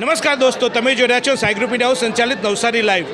નમસ્કાર દોસ્તો, તમે જોઈ રહ્યા છો સાયગ્રુપ ઇન્ડિયા સંચાલિત નવસારી લાઈવ.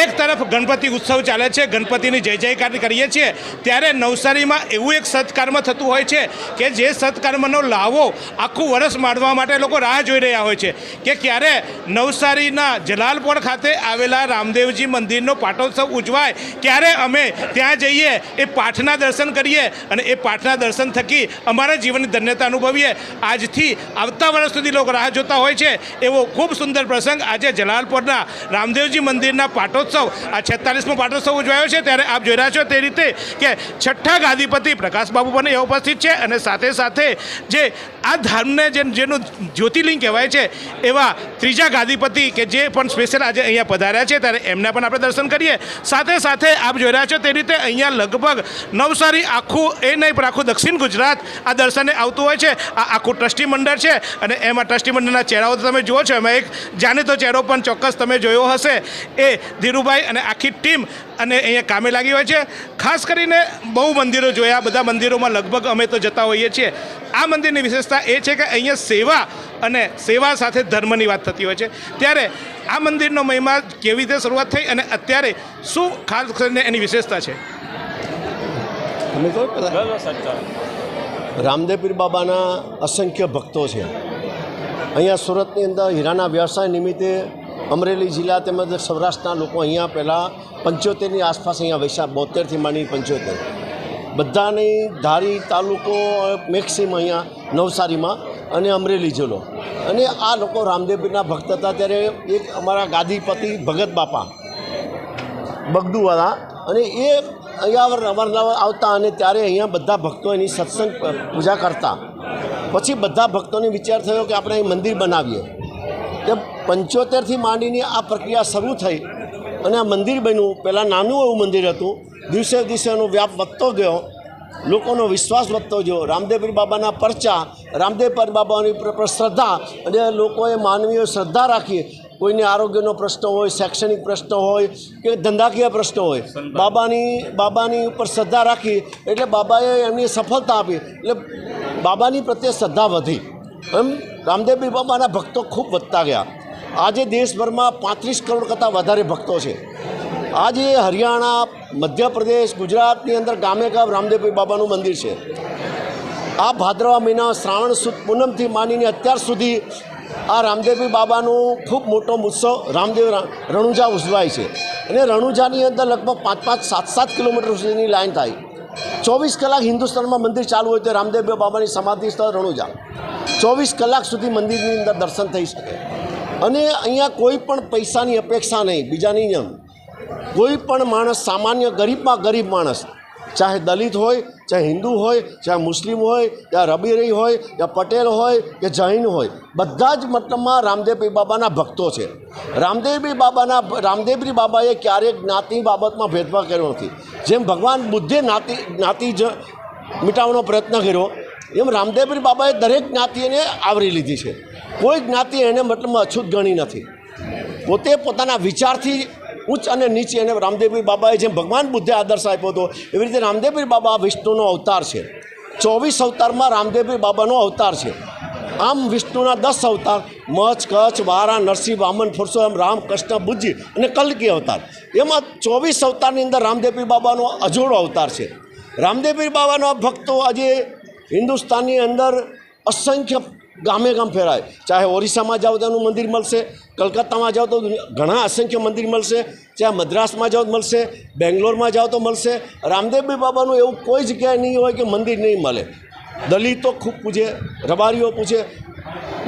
એક તરફ ગણપતિ ઉત્સવ ચાલે છે, ગણપતિની જય જયકાર કરીએ છીએ, ત્યારે નવસારીમાં એવું એક સત્કર્મ થતું હોય છે કે જે સત્કર્મનો લાવો આખું વર્ષ માણવા માટે લોકો રાહ જોઈ રહ્યા હોય છે, કે ક્યારે નવસારીના જલાલપોર ખાતે આવેલા રામદેવજી મંદિરનો પાટોત્સવ ઉજવાય, ક્યારે અમે ત્યાં જઈએ, એ પાઠના દર્શન કરીએ અને એ પાઠના દર્શન થકી અમારા જીવનની ધન્યતા અનુભવીએ. આજથી આવતા વર્ષ સુધી લોકો રાહ જોતા હોય છે, એવો ખૂબ સુંદર પ્રસંગ. આજે જલાલપોરના રામદેવજી મંદિરના પાટોત્સવ, આ છેતાલીસમો પાટોત્સવ ઉજવાયો છે. ત્યારે આપ જોઈ રહ્યા છો તે રીતે કે છઠ્ઠા ગાદીપતિ પ્રકાશબાબુ પણ એ ઉપસ્થિત છે અને સાથે સાથે જે આ ધર્મને જે જેનું જ્યોતિર્લિંગ કહેવાય છે, એવા ત્રીજા ગાદીપતિ કે જે પણ સ્પેશિયલ આજે અહીંયા પધાર્યા છે, ત્યારે એમના પણ આપણે દર્શન કરીએ. સાથે સાથે આપ જોઈ રહ્યા છો તે રીતે અહીંયા લગભગ નવસારી, આખું, એ નહીં પણ આખું દક્ષિણ ગુજરાત આ દર્શને આવતું હોય છે. આ આખું ટ્રસ્ટી મંડળ છે અને એમાં ટ્રસ્ટી મંડળના ચહેરાઓ તમે જુઓ છો એમાં એક જાણીતો ચહેરો પણ ચોક્કસ તમે જોયો હશે. એ ધીરુભાઈ અને આખી ટીમ અને અહીંયા કામે લાગી હોય છે. ખાસ કરીને બહુ મંદિરો જોયા. બધા મંદિરોમાં લગભગ અમે તો જતા હોઈએ છીએ. આ મંદિરની વિશેષતા એ છે કે અહીંયા સેવા અને સેવા સાથે ધર્મની વાત થતી હોય છે. ત્યારે આ મંદિરનો મહિમા કેવી રીતે શરૂઆત થઈ અને અત્યારે શું ખાસ કરીને એની વિશેષતા છે? રામદેવપીર રામદેવ પીર બાબાના અસંખ્ય ભક્તો છે. અહીંયા સુરતની અંદર હીરાના વ્યવસાય નિમિત્તે અમરેલી જિલ્લા તેમજ સૌરાષ્ટ્રના લોકો અહીંયા પહેલાં પંચોતેરની આસપાસ અહીંયા વૈશાખ બોતેરથી માંડી પંચોતેર. બધાની ધારી તાલુકો મેક્સિમ અહીંયા નવસારીમાં અને અમરેલી જિલ્લો. અને આ લોકો રામદેવના ભક્ત હતા. ત્યારે એક અમારા ગાદીપતિ ભગત બાપા, બગદુવાળા અને એ અહીંયા અવારનવાર આવતા અને ત્યારે અહીંયા બધા ભક્તો એની સત્સંગ પૂજા કરતા. પછી બધા ભક્તોને વિચાર થયો કે આપણે અહીં મંદિર બનાવીએ. કે પંચોતેરથી માંડીની આ પ્રક્રિયા શરૂ થઈ અને આ મંદિર બન્યું. પહેલાં નાનું એવું મંદિર હતું. દિવસે દિવસે એનો વ્યાપ વધતો ગયો. લોકોનો વિશ્વાસ વધતો ગયો. રામદેવપીર બાબાના પરચા બાબાની પર પર, શ્રદ્ધા અને લોકોએ માનવીઓ શ્રદ્ધા રાખી કોઈને આરોગ્યનો પ્રશ્ન હોય, શૈક્ષણિક પ્રશ્ન હોય કે ધંધાકીય પ્રશ્ન હોય. બાબાની બાબાની ઉપર શ્રદ્ધા રાખી એટલે બાબાએ એમની સફળતા આપી. એટલે બાબાની પ્રત્યે શ્રદ્ધા વધી. એમ? રામદેવપીર બાબાના ભક્તો ખૂબ વધતા ગયા. આજે દેશભરમાં પાંત્રીસ કરોડ કરતાં વધારે ભક્તો છે. આજે હરિયાણા, મધ્યપ્રદેશ, ગુજરાતની અંદર ગામે ગામ રામદેવભાઈ બાબાનું મંદિર છે. આ ભાદરવા મહિના શ્રાવણ સુદ, પૂનમથી માનીને અત્યાર સુધી આ રામદેવપીર બાબાનું ખૂબ મોટો ઉત્સવ રામદેવ રણુજા ઉજવાય છે. અને રણુજાની અંદર લગભગ પાંચ પાંચ સાત સાત કિલોમીટર સુધીની લાઈન થાય. ચોવીસ કલાક હિન્દુસ્તાનમાં મંદિર ચાલુ હોય તો રામદેવ બાબાની સમાધિ સ્થળ રણુજા. ચોવીસ કલાક સુધી મંદિરની અંદર દર્શન થઈ શકે. અને અહીંયા કોઈ પણ પૈસાની અપેક્ષા નહીં, બીજાની જેમ. કોઈ પણ માણસ, સામાન્ય ગરીબમાં ગરીબ માણસ, ચાહે દલિત હોય ચાહે હિન્દુ હોય, ચાહે મુસ્લિમ હોય, યા રબીરી હોય, યા પટેલ હોય, કે જૈન હોય, બધા જ મતલબમાં રામદેવપીર બાબાના ભક્તો છે. રામદેવપીર બાબાના રામદેવપીર બાબાએ ક્યારેય જ્ઞાતિ બાબતમાં ભેદભાવ કર્યો નથી. જેમ ભગવાન બુદ્ધે જ્ઞાતિ જ્ઞાતિ જ મિટાવવાનો પ્રયત્ન કર્યો, એમ રામદેવપીર બાબાએ દરેક જ્ઞાતિને આવરી લીધી છે. કોઈ જ્ઞાતિ એને મતલબમાં અછૂત ગણી નથી. પોતે પોતાના વિચારથી ઉચ્ચ અને નીચે અને રામદેવપીર બાબાએ જેમ ભગવાન બુદ્ધે આદર્શ આપ્યો હતો, એવી રીતે રામદેવપીર બાબા વિષ્ણુનો અવતાર છે. ચોવીસ અવતારમાં રામદેવપીર બાબાનો અવતાર છે. આમ વિષ્ણુના દસ અવતાર મચ્છ કચ્છ, વારા, નરસિંહ, વામન પરશુરામ રામ, કૃષ્ણ, બુદ્ધિ અને કલકી અવતાર. એમાં ચોવીસ અવતારની અંદર રામદેવપીર બાબાનો અજોડો અવતાર છે. રામદેવપીર બાબાના ભક્તો આજે હિન્દુસ્તાનની અંદર અસંખ્ય ગામે ગામ ફેરાય. ચાહે ઓરિસ્સામાં જાઓ તો એનું મંદિર મળશે, કલકત્તામાં જાઓ તો ઘણા અસંખ્ય મંદિર મળશે, ચાહે મદ્રાસમાં જાઓ તો મળશે, બેંગ્લોરમાં જાઓ તો મળશે. રામદેવભાઈ બાબાનું એવું કોઈ જગ્યાએ નહીં હોય કે મંદિર નહીં મળે. દલિતો ખૂબ પૂછે રબારીઓ પૂછે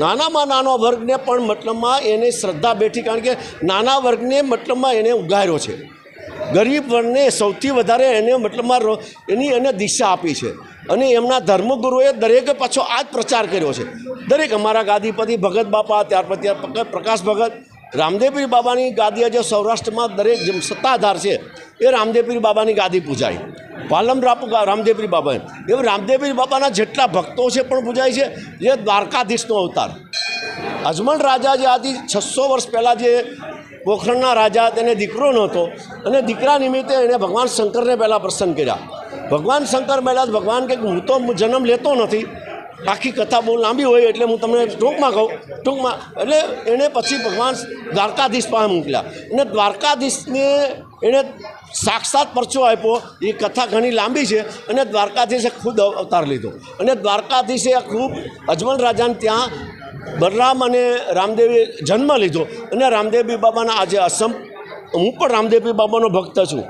નાનામાં નાનો વર્ગને પણ મતલબમાં એને શ્રદ્ધા બેઠી, કારણ કે નાના વર્ગને મતલબમાં એને ઉગાર્યો છે. ગરીબ વર્ગને સૌથી વધારે એને મતલબમાં એની એને દિશા આપી છે. અને એમના ધર્મગુરુએ દરેકે પાછો આ જ પ્રચાર કર્યો છે. દરેક અમારા ગાદીપતિ ભગત બાપા, ત્યાર પછી પ્રકાશ ભગત, રામદેવપીર બાબાની ગાદી આજે સૌરાષ્ટ્રમાં દરેક જેમ સત્તાધાર છે. એ રામદેવપીર બાબાની ગાદી પૂજાય. પાલમ રાપુ રામદેવપીર બાબા એવું રામદેવપીર બાબાના જેટલા ભક્તો છે પણ પૂજાય છે, જે દ્વારકાધીશનો અવતાર. અજમલ રાજા જે આથી છસો વર્ષ પહેલાં જે પોખરણના રાજા, તેને દીકરો નહોતો. અને દીકરા નિમિત્તે એણે ભગવાન શંકરને પહેલાં પ્રસન્ન કર્યા. ભગવાન શંકર પહેલાં ભગવાન કે હું તો જન્મ લેતો નથી. આખી કથા બહુ લાંબી હોય એટલે હું તમને ટૂંકમાં કહું, ટૂંકમાં, એટલે એણે પછી ભગવાન દ્વારકાધીશ પાસે મોકલ્યા. અને દ્વારકાધીશને એણે સાક્ષાત પરચો આપ્યો. એ કથા ઘણી લાંબી છે અને દ્વારકાધીશે ખુદ અવતાર લીધો. અને દ્વારકાધીશે ખૂબ અજમલ રાજાને ત્યાં બલરામ અને રામદેવે જન્મ લીધો. અને રામદેવી બાબાના આજે અસમ, હું પણ રામદેવી બાબાનો ભક્ત છું.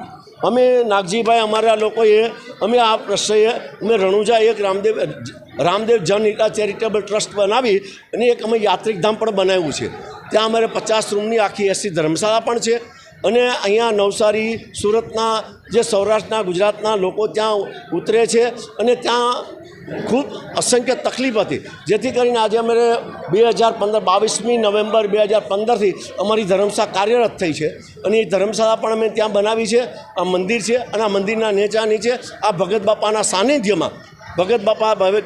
અમે નાગજીભાઈ, અમારા લોકોએ અમે આ પ્રશ્નએ અમે રણુજા એક રામદેવ રામદેવ જન હિતા ચેરિટેબલ ટ્રસ્ટ બનાવી અને એક અમે યાત્રિક ધામ પણ બનાવ્યું છે. ત્યાં અમારે પચાસ રૂમની આખી એસી ધર્મશાળા પણ છે અને અહીંયા નવસારી, સુરતના, જે સૌરાષ્ટ્રના, ગુજરાતના લોકો ત્યાં ઉતરે છે અને ત્યાં ખૂબ અસંખ્ય તકલીફ હતી. જેથી કરીને આજે અમે બે હજાર પંદર, બાવીસમી નવેમ્બર બે હજાર પંદરથી અમારી ધર્મશાળા કાર્યરત થઈ છે. અને એ ધર્મશાળા પણ અમે ત્યાં બનાવી છે. આ મંદિર છે અને આ મંદિરના નેચા નીચે આ ભગત બાપાના સાનિધ્યમાં, ભગત બાપા હવે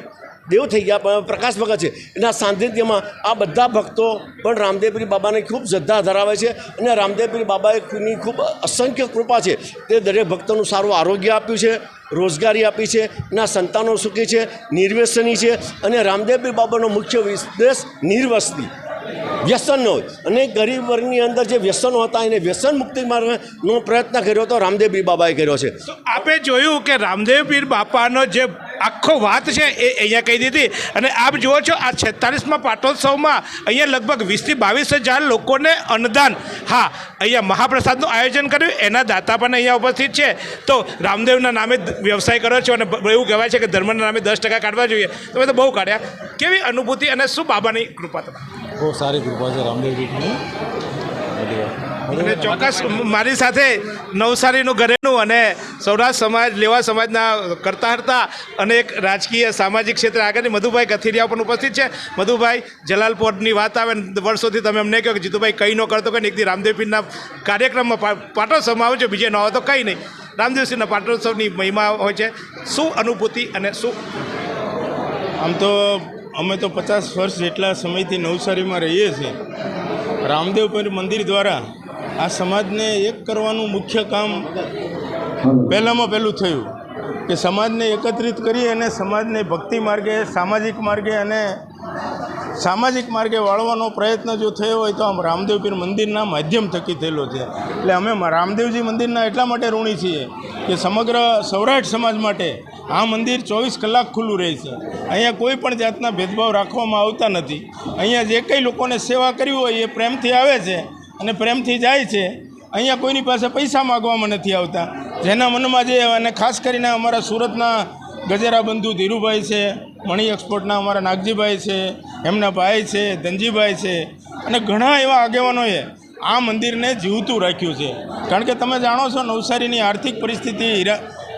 દેવ થઈ ગયા પ્રકાશ ભગત છે. એના સાનિધ્યમાં આ બધા ભક્તો, પણ રામદેવપીર બાબાની ખૂબ શ્રદ્ધા ધરાવે છે અને રામદેવપીર બાબાની ખૂબ અસંખ્ય કૃપા છે. તે દરેક ભક્તોનું સારું આરોગ્ય આપ્યું છે, રોજગારી આપી છે, એના સંતાનો સુખી છે, નિર્વ્યસની છે અને રામદેવપીર બાબાનો મુખ્ય ઉદ્દેશ નિર્વસની, વ્યસન ન હોય. અને ગરીબ વર્ગની અંદર જે વ્યસનો હતા, એને વ્યસન મુક્તિ મારવાનો પ્રયત્ન કર્યો હતો રામદેવપીર બાબાએ કર્યો છે. આપે જોયું કે રામદેવ પીર બાપાનો જે આખો વાત છે એ અહીંયા કહી દીધી. અને આપ જુઓ છો, આ છેતાલીસમાં પાટોત્સવમાં અહીંયા લગભગ વીસથી બાવીસ હજાર લોકોને અન્નદાન. હા, અહીંયા મહાપ્રસાદનું આયોજન કર્યું, એના દાતા પણ અહીંયા ઉપસ્થિત છે. તો રામદેવના નામે વ્યવસાય કર્યો છો અને એવું કહેવાય છે કે ધર્મના નામે દસ ટકા કાઢવા જોઈએ. તમે તો બહુ કાઢ્યા. કેવી અનુભૂતિ અને શું બાબાની કૃપા તમે બહુ સારી કૃપા છે રામદેવજીની. ચોક્કસ મારી સાથે નવસારીનું ઘરેનું અને સૌરાષ્ટ્ર સમાજ, લેવા સમાજના કરતા હતા અને એક રાજકીય સામાજિક ક્ષેત્રે આગળની મધુભાઈ કથિરિયા પણ ઉપસ્થિત છે. મધુભાઈ, જલાલપોરની વાત આવે વર્ષોથી તમે અમને કહો કે જીતુભાઈ કંઈ ન કરતો કંઈ એકથી રામદેવપીરના કાર્યક્રમમાં પાટોત્સવમાં છે છો, બીજે ન હોય તો કંઈ નહીં. રામદેવસિંહના પાટોત્સવની મહિમા હોય છે, શું અનુભૂતિ અને શું? આમ તો અમે તો પચાસ વર્ષ જેટલા સમયથી નવસારીમાં રહીએ છીએ. રામદેવ મંદિર દ્વારા આ સમાજને એક કરવાનું મુખ્ય કામ પહેલાંમાં પહેલું થયું કે સમાજને એકત્રિત કરી અને સમાજને ભક્તિ માર્ગે, સામાજિક માર્ગે અને સામાજિક માર્ગે વાળવાનો પ્રયત્ન જો થયો હોય તો આમ રામદેવ પીર મંદિરના માધ્યમ થકી થયેલો છે. એટલે અમે રામદેવજી મંદિરના એટલા માટે ઋણી છીએ કે સમગ્ર સૌરાષ્ટ્ર સમાજ માટે આ મંદિર ચોવીસ કલાક ખુલ્લું રહે છે. અહીંયા કોઈ પણ જાતના ભેદભાવ રાખવામાં આવતા નથી. અહીંયા જે કંઈ લોકોને સેવા કરવી હોય એ પ્રેમથી આવે છે અને પ્રેમથી જાય છે. અહીંયા કોઈની પાસે પૈસા માગવામાં નથી આવતા. જેના મનમાં જે અને ખાસ કરીને અમારા સુરતના ગજેરા બંધુ ધીરુભાઈ છે, મણી એક્સપોર્ટના અમારા નાગજીભાઈ છે, એમના ભાઈ છે, ધનજીભાઈ છે અને ઘણા એવા આગેવાનોએ આ મંદિરને જીવતું રાખ્યું છે. કારણ કે તમે જાણો છો નવસારીની આર્થિક પરિસ્થિતિ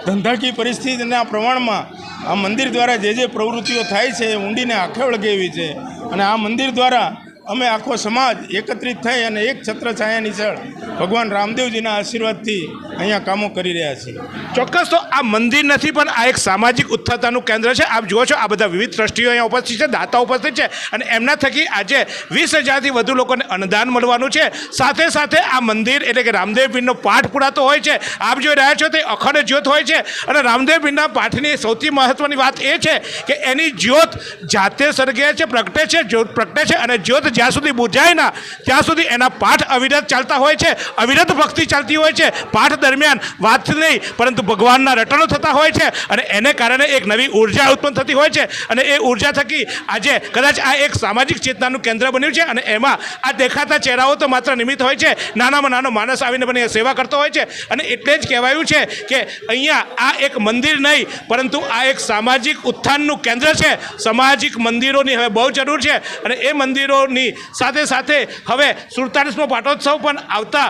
ધંધાકીય પરિસ્થિતિના પ્રમાણમાં આ મંદિર દ્વારા જે જે પ્રવૃત્તિઓ થાય છે એ ઊંડીને આંખે વળગેવી છે. અને આ મંદિર દ્વારા અમે આખો સમાજ એકત્રિત થઈ અને એક છત્ર છાયા નીચળ ભગવાન રામદેવજીના આશીર્વાદથી અહીંયા કામો કરી રહ્યા છીએ ચોક્કસ તો આ મંદિર નથી, પણ આ એક સામાજિક ઉત્થતાનું કેન્દ્ર છે. આપ જુઓ છો, આ બધા વિવિધ ટ્રસ્ટીઓ અહીંયા ઉપસ્થિત છે, દાતા ઉપસ્થિત છે. અને એમના થકી આજે વીસ હજારથી વધુ લોકોને અન્નદાન મળવાનું છે. સાથે સાથે આ મંદિર એટલે કે રામદેવ પીરનો પાઠ પૂરાતો હોય છે. આપ જોઈ રહ્યા છો તે અખંડ જ્યોત હોય છે. અને રામદેવ પીરના પાઠની સૌથી મહત્ત્વની વાત એ છે કે એની જ્યોત જાતે સર્ગે છે, પ્રગટે છે, જ્યોત પ્રગટે છે અને જ્યોત જ્યાં સુધી બુજાય ના, ત્યાં સુધી એના પાઠ અવિરત ચાલતા હોય છે, અવિરત ભક્તિ ચાલતી હોય છે, પાઠ દરમિયાન વાત નહીં, પરંતુ ભગવાનના રટણો થતા હોય છે અને એને કારણે એક નવી ઊર્જા ઉત્પન્ન થતી હોય છે અને એ ઊર્જા થકી આજે કદાચ આ એક સામાજિક ચેતનાનું કેન્દ્ર બન્યું છે અને એમાં આ દેખાતા ચહેરાઓ તો માત્ર નિમિત્ત હોય છે, નાનામાં નાનો માણસ આવીને પણ એ સેવા કરતો હોય છે અને એટલે જ કહેવાયું છે કે અહીંયા આ એક મંદિર નહીં, પરંતુ આ એક સામાજિક ઉત્થાનનું કેન્દ્ર છે. સામાજિક મંદિરોની હવે બહુ જરૂર છે અને એ મંદિરોની સાથે સાથે હવે સુડતાલીસમો પાટોત્સવ પણ આવતા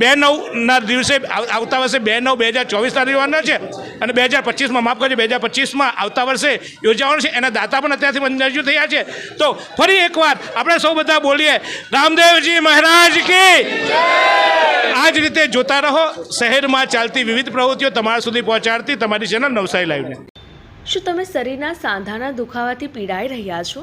બે નવના દિવસે આવતા વર્ષે બે નવ, બે હજાર ચોવીસના રહેવાના છે. અને બે હજાર પચીસમાં, માફ કરજો, બે હજાર પચીસમાં આવતા વર્ષે યોજાવાનું છે. એના દાતા પણ અત્યારથી મંજૂર થયા છે. તો ફરી એકવાર આપણે સૌ બધા બોલીએ, રામદેવજી મહારાજ કી આ જ રીતે જોતા રહો. શહેરમાં ચાલતી વિવિધ પ્રવૃત્તિઓ તમારા સુધી પહોંચાડતી તમારી ચેનલ નવસારી લાઈવને. શું તમે શરીરના સાંધાના દુખાવાથી પીડાઈ રહ્યા છો?